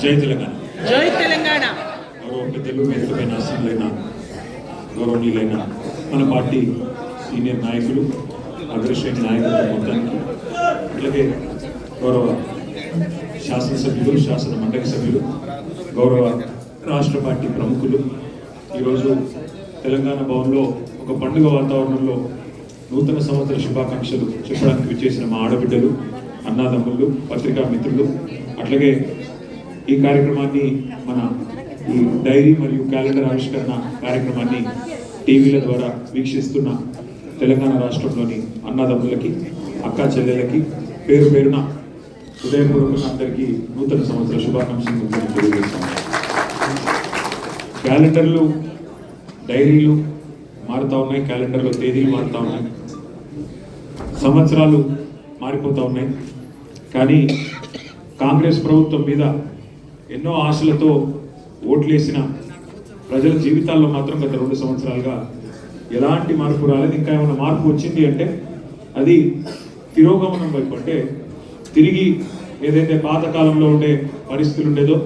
జై తెలంగాణ. జై తెలంగాణ. గౌరవ పెద్దలు వేదికపైన ఆశీనులైన గౌరవనీయులైన మన పార్టీ సీనియర్ నాయకులు అగ్రశ్రేణి నాయకులు మొత్తానికి అలాగే గౌరవ శాసనసభ్యులు శాసన మండలి సభ్యులు గౌరవ రాష్ట్ర పార్టీ ప్రముఖులు ఈరోజు తెలంగాణ భవన్లో ఒక పండుగ వాతావరణంలో నూతన సంవత్సర శుభాకాంక్షలు చెప్పడానికి విచ్చేసిన మా ఆడబిడ్డలు అన్నదమ్ములు పత్రికా మిత్రులు. అట్లాగే ఈ కార్యక్రమాన్ని మన ఈ డైరీ మరియు క్యాలెండర్ ఆవిష్కరణ కార్యక్రమాన్ని టీవీల ద్వారా వీక్షిస్తున్న తెలంగాణ రాష్ట్రంలోని అన్నదమ్ములకి అక్కా చెల్లెలకి పేరు పేరున హృదయపూర్వకంగా అందరికీ నూతన సంవత్సర శుభాకాంక్షలు తెలియజేస్తాను క్యాలెండర్లు డైరీలు మారుతూ ఉన్నాయి క్యాలెండర్లో తేదీలు మారుతూ ఉన్నాయి. సంవత్సరాలు మారిపోతూ ఉన్నాయి. కానీ కాంగ్రెస్ ప్రభుత్వం మీద ఎన్నో ఆశలతో ఓట్లేసిన ప్రజల జీవితాల్లో మాత్రం గత రెండు సంవత్సరాలుగా ఎలాంటి మార్పు రాలేదు. ఇంకా ఏమైనా మార్పు వచ్చింది అంటే అది తిరోగమనం వైపు అంటే తిరిగి ఏదైతే పాతకాలంలో ఉండే పరిస్థితులు ఉండేదో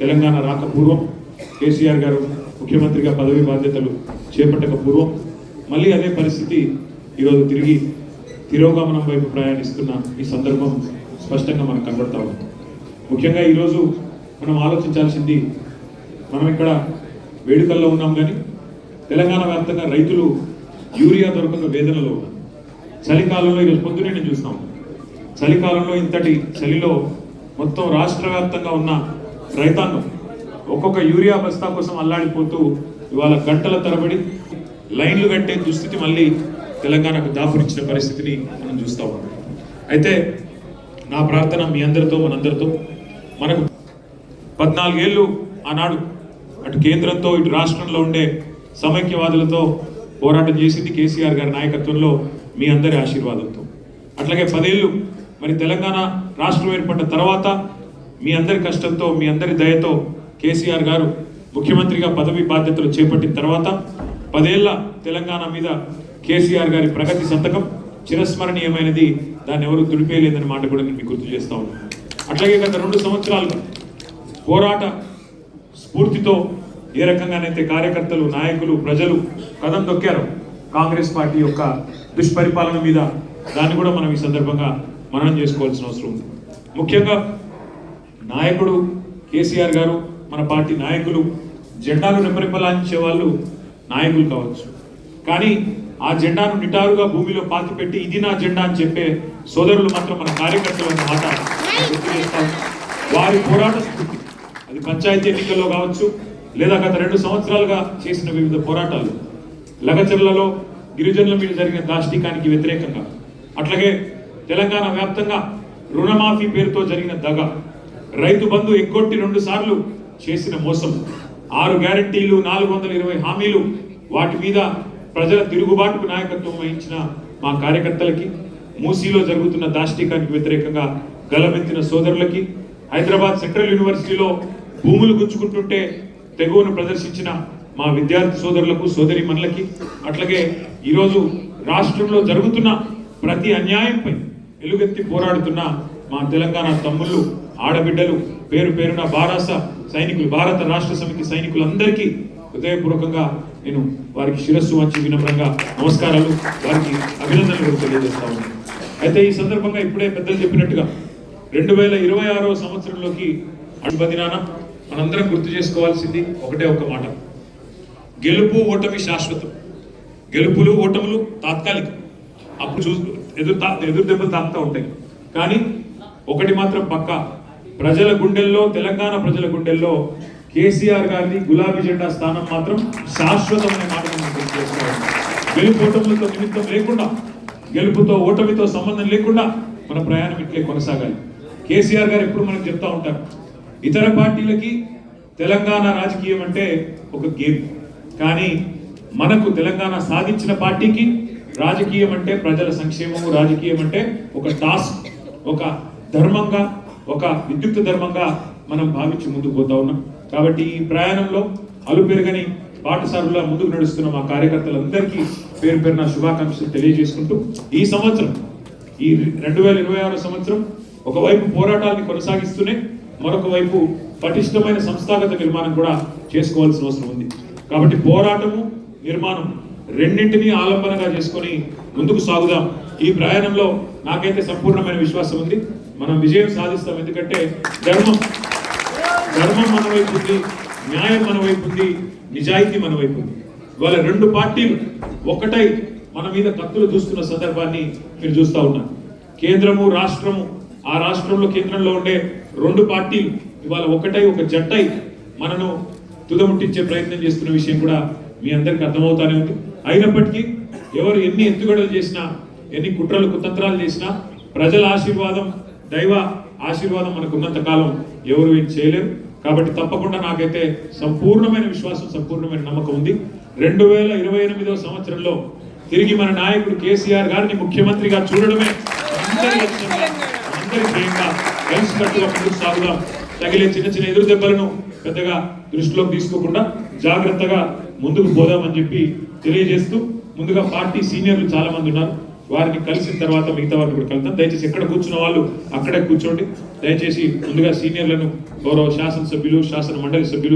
తెలంగాణ రాక పూర్వం కేసీఆర్ గారు ముఖ్యమంత్రిగా పదవి బాధ్యతలు చేపట్టక పూర్వం మళ్ళీ అదే పరిస్థితి ఈరోజు తిరిగి తిరోగమనం వైపు ప్రయాణిస్తున్న ఈ సందర్భం స్పష్టంగా మనకు కనబడతా ఉంది. ముఖ్యంగా ఈరోజు మనం ఆలోచించాల్సింది మనం ఇక్కడ వేడుకల్లో ఉన్నాం కానీ తెలంగాణ వ్యాప్తంగా రైతులు యూరియా దొరకక వేదనలో ఉన్నారు. చలికాలంలో ఈరోజు పొద్దునే నేను చూస్తాం చలికాలంలో ఇంతటి చలిలో మొత్తం రాష్ట్ర వ్యాప్తంగా ఉన్న రైతాంగం ఒక్కొక్క యూరియా బస్తా కోసం అల్లాడిపోతూ ఇవాళ గంటల తరబడి లైన్లు కట్టే దుస్థితి మళ్ళీ తెలంగాణకు దాపురించిన పరిస్థితిని మనం చూస్తూ ఉన్నాం. అయితే నా ప్రార్థన మీ అందరితో మనందరితో మనకు పద్నాలుగేళ్ళు ఆనాడు అటు కేంద్రంతో ఇటు రాష్ట్రంలో ఉండే సమైక్యవాదులతో పోరాటం చేసింది కేసీఆర్ గారి నాయకత్వంలో మీ అందరి ఆశీర్వాదంతో. అట్లాగే పదేళ్ళు మరి తెలంగాణ రాష్ట్రం ఏర్పడ్డ తర్వాత మీ అందరి కష్టంతో మీ అందరి దయతో కేసీఆర్ గారు ముఖ్యమంత్రిగా పదవి బాధ్యతలు చేపట్టిన తర్వాత పదేళ్ళ తెలంగాణ మీద కేసీఆర్ గారి ప్రగతి సంతకం చిరస్మరణీయమైనది. దాన్ని ఎవరు తుడిపేయలేదన్న మాట కూడా నేను మీకు గుర్తు చేస్తా ఉన్నాను అట్లాగే గత రెండు సంవత్సరాలుగా పోరాట స్ఫూర్తితో ఏ రకంగానైతే కార్యకర్తలు నాయకులు ప్రజలు కథం దొక్కారు కాంగ్రెస్ పార్టీ యొక్క దుష్పరిపాలన మీద దాన్ని కూడా మనం ఈ సందర్భంగా మననం చేసుకోవాల్సిన అవసరం ఉంది. ముఖ్యంగా నాయకుడు కేసీఆర్ గారు మన పార్టీ నాయకులు జెండాను రెపరెపలాంచే వాళ్ళు నాయకులు కావచ్చు. కానీ ఆ జెండాను నిటారుగా భూమిలో పాతిపెట్టి ఇది నా జెండా అని చెప్పే సోదరులు మాత్రం మన కార్యకర్తలు మాట వారి పోరాట స్ఫూర్తి అది పంచాయతీ ఎన్నికల్లో కావచ్చు లేదా గత రెండు సంవత్సరాలుగా చేసిన వివిధ పోరాటాలు. లగచర్లలో గిరిజనుల మీద జరిగిన దాష్టికానికి వ్యతిరేకంగా. అట్లాగే తెలంగాణ వ్యాప్తంగా రుణమాఫీ పేరుతో జరిగిన దగ. రైతు బంధు ఎగ్గొట్టి రెండు సార్లు చేసిన మోసం. ఆరు గ్యారంటీలు నాలుగు వందల ఇరవై హామీలు వాటి మీద ప్రజల తిరుగుబాటుకు నాయకత్వం వహించిన మా కార్యకర్తలకి మూసీలో జరుగుతున్న దాష్టికానికి వ్యతిరేకంగా గలమెత్తిన సోదరులకి హైదరాబాద్ సెంట్రల్ యూనివర్సిటీలో భూములు గుంజుకుంటుంటే తెగువను ప్రదర్శించిన మా విద్యార్థి సోదరులకు సోదరి మనులకి అట్లాగే ఈరోజు రాష్ట్రంలో జరుగుతున్న ప్రతి అన్యాయంపై వెలుగెత్తి పోరాడుతున్న మా తెలంగాణ తమ్ముళ్ళు ఆడబిడ్డలు పేరు పేరున బారాస సైనికులు భారత రాష్ట్ర సమితి సైనికులందరికీ హృదయపూర్వకంగా నేను వారికి శిరస్సు వంచి వినమ్రంగా నమస్కారాలు వారికి అభినందనలు కూడా తెలియజేస్తా ఉన్నాను. అయితే ఈ సందర్భంగా ఇప్పుడే పెద్దలు చెప్పినట్టుగా రెండు వేల ఇరవై ఆరో సంవత్సరంలోకి అడుగుబదినాన మనందరం గుర్తు చేసుకోవాల్సింది ఒకటే ఒక మాట. గెలుపు ఓటమి శాశ్వతం. గెలుపులు ఓటములు తాత్కాలికం. అప్పుడు చూ ఎదురు తా ఎదురు దెబ్బలు తాకుతూ ఉంటాయి. కానీ ఒకటి మాత్రం పక్క. ప్రజల గుండెల్లో తెలంగాణ ప్రజల గుండెల్లో కేసీఆర్ గారిని గులాబీ జెండా స్థానం మాత్రం శాశ్వతమైన మాట గెలుపు ఓటములతో నిమిత్తం లేకుండా గెలుపుతో ఓటమితో సంబంధం లేకుండా మన ప్రయాణం ఇట్లే కొనసాగాలి. కేసీఆర్ గారు ఎప్పుడు మనకు చెప్తా ఉంటారు ఇతర పార్టీలకి తెలంగాణ రాజకీయం అంటే ఒక గేమ్. కానీ మనకు తెలంగాణ సాధించిన పార్టీకి రాజకీయం అంటే ప్రజల సంక్షేమము రాజకీయం అంటే ఒక టాస్క్ ఒక ధర్మంగా ఒక విద్యుక్త ధర్మంగా మనం భావించి ముందుకు పోతా ఉన్నాం. కాబట్టి ఈ ప్రయాణంలో అలుపెరగని పాఠశాలలో ముందుకు నడుస్తున్న మా కార్యకర్తలందరికీ పేరు పేరున శుభాకాంక్షలు తెలియజేసుకుంటూ ఈ సంవత్సరం ఈ రెండు వేల ఇరవై ఆరో సంవత్సరం ఒకవైపు పోరాటాన్ని కొనసాగిస్తూనే మరొక వైపు పటిష్టమైన సంస్థాగత నిర్మాణం కూడా చేసుకోవాల్సిన అవసరం ఉంది. కాబట్టి పోరాటము నిర్మాణం రెండింటినీ ఆలంబనగా చేసుకొని ముందుకు సాగుదాం. ఈ ప్రయాణంలో నాకైతే సంపూర్ణమైన విశ్వాసం ఉంది. మనం విజయం సాధిస్తాం. ఎందుకంటే ధర్మం. ధర్మం మన వైపు ఉంది న్యాయం మన వైపు ఉంది నిజాయితీ మన వైపు ఉంది ఇవాళ రెండు పార్టీలు ఒక్కటై మన మీద కత్తులు దూస్తున్న సందర్భాన్ని మీరు చూస్తా ఉన్నారు. కేంద్రము రాష్ట్రము ఆ రాష్ట్రంలో కేంద్రంలో ఉండే రెండు పార్టీలు ఇవాళ ఒకటై ఒక జట్టై మనను తుదముట్టించే ప్రయత్నం చేస్తున్న విషయం కూడా మీ అందరికి అర్థమవుతానే ఉంది. అయినప్పటికీ ఎవరు ఎన్ని ఎత్తుగడలు చేసినా ఎన్ని కుట్రలు కుతంత్రాలు చేసినా ప్రజల ఆశీర్వాదం దైవ ఆశీర్వాదం మనకు ఉన్నంత కాలం ఎవరు ఏం చేయలేరు. కాబట్టి తప్పకుండా నాకైతే సంపూర్ణమైన విశ్వాసం సంపూర్ణమైన నమ్మకం ఉంది. రెండు వేల ఇరవై ఎనిమిదవ సంవత్సరంలో తిరిగి మన నాయకుడు కేసీఆర్ గారిని ముఖ్యమంత్రిగా చూడడమే అందరి లక్ష్యంగా అందరి ధ్యేయంగా కలిసికట్టుగా ముందుకు సాగుదాం. తగిలే చిన్న చిన్న ఎదురు దెబ్బలను పెద్దగా దృష్టిలోకి తీసుకోకుండా జాగ్రత్తగా ముందుకు పోదామని చెప్పి తెలియజేస్తూ ముందుగా పార్టీ సీనియర్లు చాలా మంది ఉన్నారు. వారిని కలిసిన తర్వాత మిగతా వారిని కూడా కలుద్దాం. దయచేసి ఎక్కడ కూర్చున్న వాళ్ళు అక్కడే కూర్చోండి. దయచేసి ముందుగా సీనియర్లను గౌరవ శాసనసభ్యులు శాసన మండలి సభ్యులు